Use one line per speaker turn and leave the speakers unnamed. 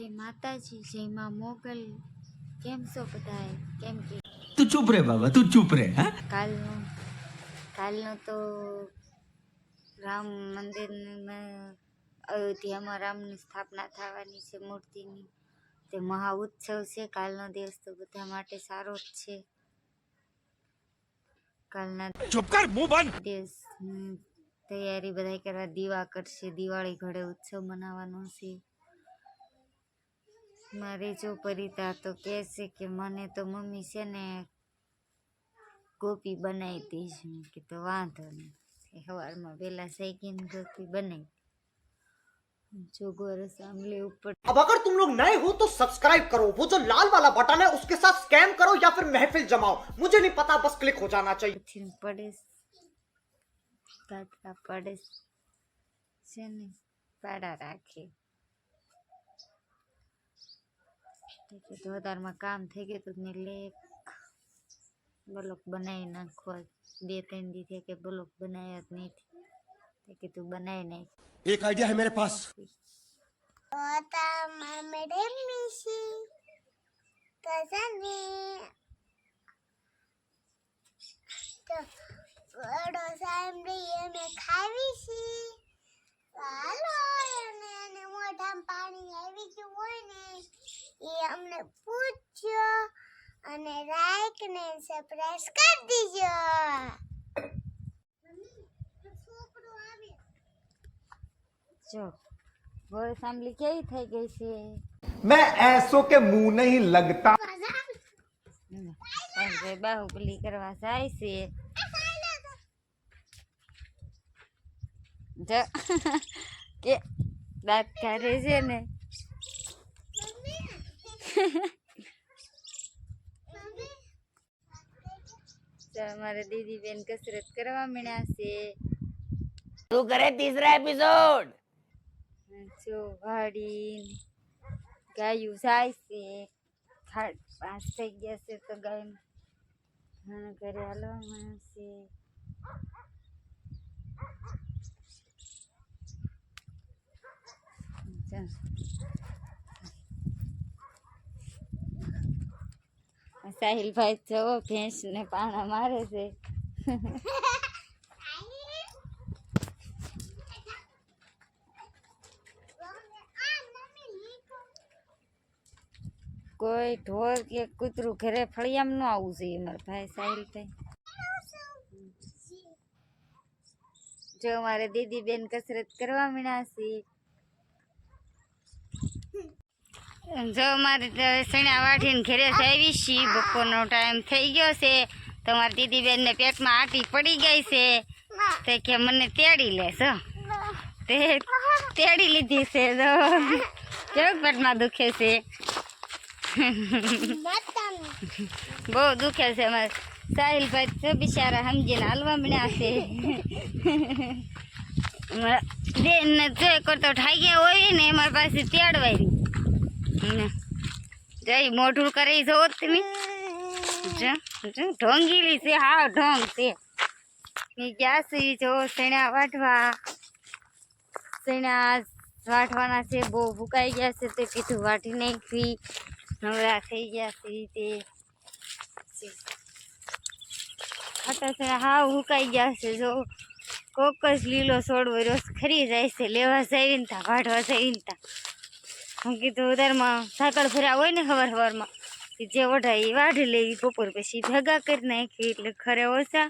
જય માતાજી જય માં મોગલ કેમ છો બધાએ કેમ કે
તું ચૂપ રે બાબા તું ચૂપ રે હા
કાલનું કાલનું તો રામ મંદિરમાં અયોધ્યામાં રામની સ્થાપના થવાની છે મૂર્તિની તે મહા ઉત્સવ છે કાલનો દિવસ તો બધા માટે સારો જ છે કાલના
ચૂપ કર મુંહ બંધ
દિવસ તૈયારી બધાય કરવા દીવા કરશે દિવાળી ઘરે ઉત્સવ મનાવવાનો છે मारे जो परिता तो कैसे कि मैंने तो मम्मी से ने कॉपी बनाई थी इसमें कि तो वाधो नहीं अखबार में वेला सेकिन कॉपी बनाई जो गोरस आमले ऊपर
अब अगर तुम लोग नए हो तो सब्सक्राइब करो वो जो लाल वाला बटन है उसके साथ स्कैम करो या फिर महफिल जमाओ मुझे नहीं पता बस क्लिक हो जाना चाहिए
તો વધારમાં કામ થઈ ગયું હતું ને લેખ બ્લોક બનાવી નાખો બે ત્રણ દી થયા કે બ્લોક બનાવ્યા જ નહીં તે કીધું બનાવી નાખ
એક આઈડિયા હે મેરે પાસ
ખાવી છે હાલો મોઢામાં પાણી આવી ગયું ये हमने पूछो अने लाइक ने सब्सक्राइब कर
दीजिए वो असेंबली क्या ही थी कैसी
मैं ऐसो के मुंह नहीं लगता
अरे बाहुबली करवा जाए से जो के बात करे रहे थे તો દીદી બેન કસરત કરવા મળ્યા છે
તું કરે તીસરા એપિસોડ
જો વાડી ગાયું જાય છે ખાડ પાસ થઈ ગયા છે તો ગાય ઘણા ઘરે હાલવામાં છે ચાલ કાહેલભાઈ છે હો ભેંસને પાણા મારે છે આ મમી કોઈ ઢોર કે કૂતરૂ ઘરે ફળિયામાં ન આવું છે અમાર ભાઈ સાહેલ થાય જો અમારે દીદી બેન કસરત કરવા મણ્યા છે જો અમારે સણા વાઠીને ઘેરે આવી છીએ બપોરનો ટાઈમ થઈ ગયો છે તમારી દીદીબેનને પેટમાં આટી પડી ગઈ છે તે કે મને તેડી લેશો તે તેડી લીધી છે તો કેવું પેટમાં દુખે છે બહુ દુખે છે અમારે સાહિલભાઈ તો બિચારા સમજીને હાલવા મળ્યા છે બેન જો એક તો ઠાઈ ગયા હોય ને અમારી પાસે નહીં ને કે મોઢું કરી જો તમે જુ જુ ઢંગીલી છે હા ઢંગ તે ની ગ્યા છે જો સણા વાઢવા સણા વાઢવાના છે બહુ ભૂખાઈ ગયા છે તે કીધું વાટી નઈખી નમરા થઈ ગયા છે તે હાતે સે હાવ ભૂખાઈ ગયા છે જો કોકસ લીલો છોડવરોસ ખરી જાય છે લેવા જાવીન તા વાઢવા છે ઇન તા હું કીધું ઉધારમાં સાકળ ફેરા હોય ને ખબર ખબરમાં જે વઢાય એ વાઢી લેવી બપોર પછી ભેગા કરી નાખી એટલે ખરે ઓછા